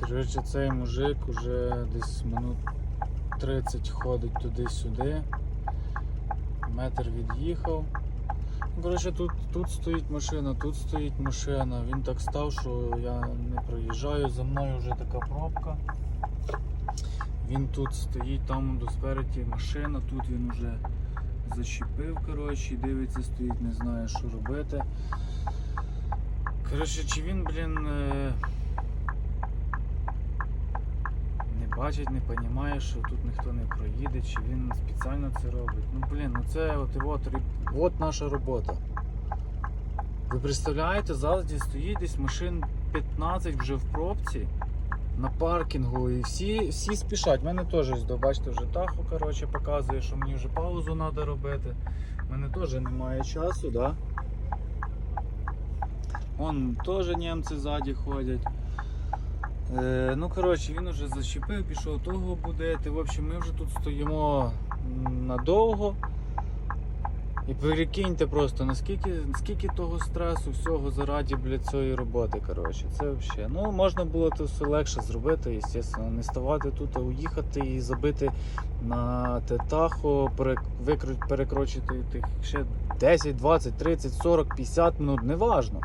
Коротше, цей мужик уже десь минут 30 ходить туди-сюди. Метр від'їхав. Ну, Коротше, тут, тут стоїть машина, тут стоїть машина. Він так став, що я не проїжджаю, за мною вже така пробка. Він тут стоїть, там до спереді машина, тут він вже зачепив, коротше, дивиться, стоїть, не знає, що робити. Коротше, чи він, блін, е, не бачить, не розуміє, що тут ніхто не проїде, чи він спеціально це робить. Ну, блін, ну це от, і от, от наша робота. Ви представляєте, ззаді стоїть десь машин 15 вже в пробці на паркінгу і всі, всі спішать. Мене теж, бачите, вже тахо коротше, показує, що мені вже паузу треба робити. У мене теж немає часу, да? Вон теж німці ззаді ходять. Е, ну, коротше, він вже зачепив, пішов того будити. В общем, ми вже тут стоїмо надовго. І перекиньте просто, наскільки, наскільки того стресу, всього заради блядь, цієї роботи. Коротше, це взагалі. Ну, можна було це все легше зробити, звісно, не ставати тут, а уїхати і забити на тетахо, перекрочити тих ще 10, 20, 30, 40, 50 минут, неважно.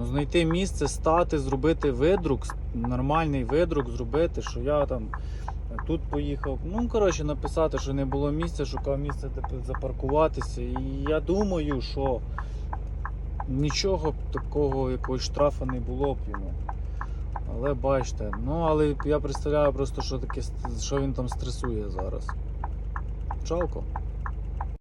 Ну, знайти місце, стати, зробити видрук, нормальний видрук зробити, що я там тут поїхав. Ну, коротше, написати, що не було місця, шукав місце, де запаркуватися. І я думаю, що нічого б такого якогось штрафу не було б йому. Але бачите, ну але я представляю просто, що таке, що він там стресує зараз. Жалко.